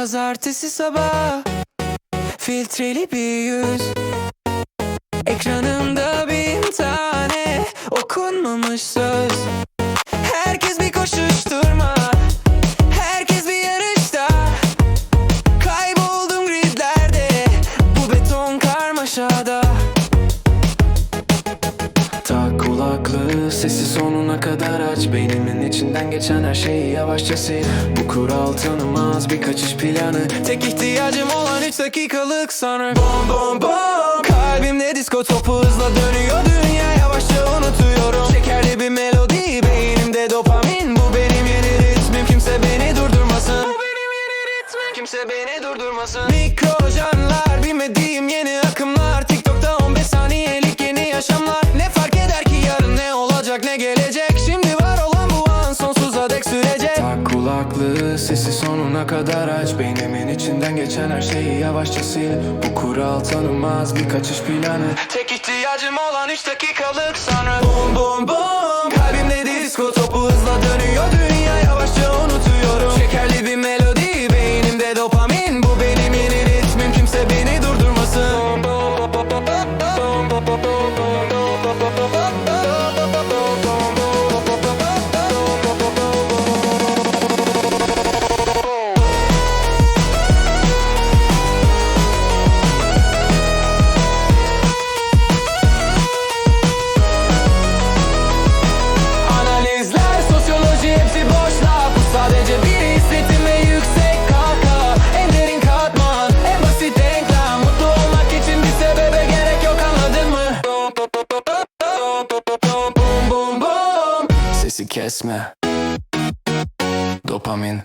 Pazartesi sabah Filtreli bir yüz. Ekranımda bin tane Okunmamış söz. Herkes bir koşuşturma Herkes bir yarışta. Kayboldum gridlerde Bu beton karmaşada kulaklığı sesi sonuna kadar aç. Beynimin içinden geçen her şeyi yavaşça sil Bu kural tanımaz bir kaçış planı. Tek ihtiyacım olan 3 dakikalık sanrı Bom bom bom. Kalbimde disko topu hızla dönüyor. Dünya yavaşça unutuyorum. Şekerli bir melodi. Beynimde dopamin. Bu benim yeni ritmim. Kimse beni durdurmasın. Bu benim yeni ritmim. Kimse beni durdurmasın. Mikrojanlar bilmediğim yeni akımlar sesi sonuna kadar aç. Beynimin içinden geçen her şeyi yavaşça sil. Bu kural tanımaz bir kaçış planı. Tek ihtiyacım olan 3 dakikalık sanrı Bum bum bum. Kalbimde disco topu hızla dönüyor. Dünya yavaşça unutuyorum. Şekerli bir melodi beynimde dopamin Bu Sesi kesme. Dopamin